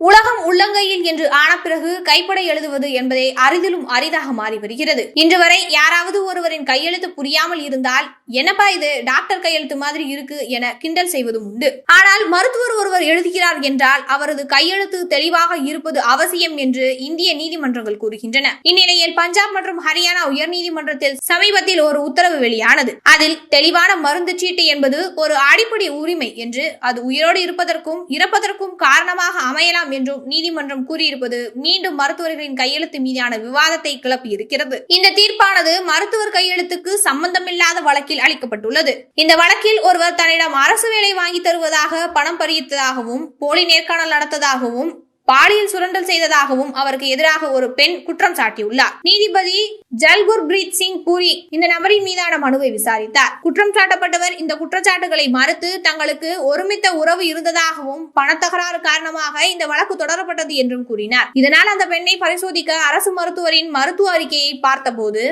உலகம் உள்ளங்கையில் என்று ஆன பிறகு கைப்பட எழுதுவது என்பதை அரிதிலும் அரிதாக மாறி வருகிறது. இன்று வரை யாராவது ஒருவரின் கையெழுத்து புரியாமல் இருந்தால் என்னப்பா இது டாக்டர் கையெழுத்து மாதிரி இருக்கு என கிண்டல் செய்வதும் உண்டு. ஆனால் மருத்துவர் ஒருவர் எழுதுகிறார் என்றால் அவரது கையெழுத்து தெளிவாக இருப்பது அவசியம் என்று இந்திய நீதிமன்றங்கள் கூறுகின்றன. இந்நிலையில் பஞ்சாப் மற்றும் ஹரியானா உயர்நீதிமன்றத்தில் சமீபத்தில் ஒரு உத்தரவு வெளியானது. அதில் தெளிவான மருந்து சீட்டு என்பது ஒரு அடிப்படை உரிமை என்று அது உயிரோடு இருப்பதற்கும் இறப்பதற்கும் காரணமாக அமையலாம் என்றும் நீதிமன்றம் கூறியிருப்பது மீண்டும் மருத்துவர்களின் கையெழுத்து மீதான விவாதத்தை கிளப்பி இருக்கிறது இந்த தீர்ப்பானது மருத்துவர் கையெழுத்துக்கு சம்பந்தமில்லாத வழக்கில் அளிக்கப்பட்டுள்ளது. இந்த வழக்கில் ஒருவர் தன்னிடம் அரசு வேலை வாங்கி தருவதாக பணம் பறித்ததாகவும் போலி நேர்காணல் நடத்ததாகவும் பாலியல் சுரண்டல் செய்ததாகவும் அவருக்கு எதிராக ஒரு பெண் குற்றம் சாட்டியுள்ளார். நீதிபதி ஜல்குர் பிரீத் சிங் பூரி இந்த நபரின் மீதான மனுவை விசாரித்தார். குற்றம் சாட்டப்பட்டவர் இந்த குற்றச்சாட்டுகளை மறுத்து தங்களுக்கு ஒருமித்த உறவு இருந்ததாகவும் பணத்தகராறு காரணமாக இந்த வழக்கு தொடரப்பட்டது என்றும் கூறினார். இதனால் அந்த பெண்ணை பரிசோதிக்க அரசு மருத்துவரின் மருத்துவ அறிக்கையை பார்த்தபோது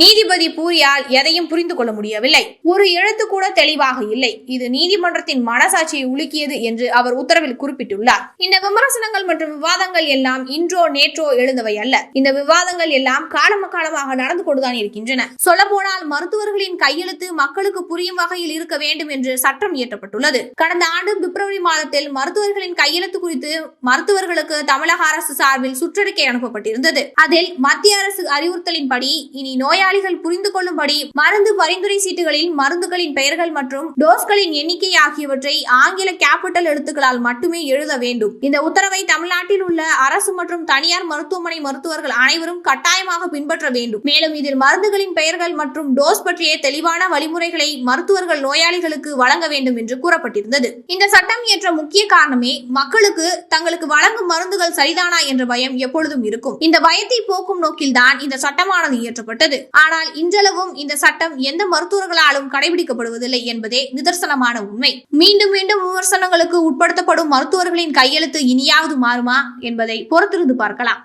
நீதிபதி பூரியால் எதையும் புரிந்து கொள்ள முடியவில்லை. ஒரு எழுத்து கூட தெளிவாக இல்லை. இது நீதிமன்றத்தின் மனசாட்சியை உலுக்கியது என்று அவர் உத்தரவில் குறிப்பிட்டுள்ளார். இந்த விமர்சனங்கள் மற்றும் விவாதங்கள் எல்லாம் இன்றோ நேற்றோ எழுந்தவை அல்ல. இந்த விவாதங்கள் எல்லாம் காலம் காலமாக நடந்து கொண்டுதான் இருக்கின்றன. சொல்ல போனால் மருத்துவர்களின் கையெழுத்து மக்களுக்கு புரியும் வகையில் இருக்க வேண்டும் என்று சட்டம் இயற்றப்பட்டுள்ளது. கடந்த ஆண்டு பிப்ரவரி மாதத்தில் மருத்துவர்களின் கையெழுத்து குறித்து மருத்துவர்களுக்கு தமிழக அரசு சார்பில் சுற்றறிக்கை அனுப்பப்பட்டிருந்தது. அதில் மத்திய அரசு அறிவுறுத்தலின்படி இனி நோயாளிகள் புரிந்து கொள்ளும்படி மருந்து பரிந்துரை சீட்டுகளில் மருந்துகளின் பெயர்கள் மற்றும் டோஸ்களின் எண்ணிக்கை ஆகியவற்றை ஆங்கில கேபிட்டல் எழுத்துக்களால் மட்டுமே எழுத வேண்டும். இந்த உத்தரவை தமிழ்நாட்டில் உள்ள அரசு மற்றும் தனியார் மருத்துவமனை மருத்துவர்கள் அனைவரும் கட்டாயமாக பின்பற்ற வேண்டும். மேலும் இதில் மருந்துகளின் பெயர்கள் மற்றும் டோஸ் பற்றிய தெளிவான வழிமுறைகளை மருத்துவர்கள் நோயாளிகளுக்கு வழங்க வேண்டும் என்று கூறப்பட்டிருந்தது. இந்த சட்டம் இயற்ற முக்கிய காரணமே மக்களுக்கு தங்களுக்கு வழங்கும் மருந்துகள் சரிதானா என்ற பயம் எப்பொழுதும் இருக்கும். இந்த பயத்தை போக்கும் நோக்கில்தான் இந்த சட்டமானது இயற்றப்பட்டது. ஆனால் இன்றளவும் இந்த சட்டம் எந்த மருத்துவர்களாலும் கடைபிடிக்கப்படுவதில்லை என்பதே நிதர்சனமான உண்மை. மீண்டும் மீண்டும் விமர்சனங்களுக்கு உட்படுத்தப்படும் மருத்துவர்களின் கையெழுத்து இனியாவது மாறுமா என்பதை பொறுத்திருந்து பார்க்கலாம்.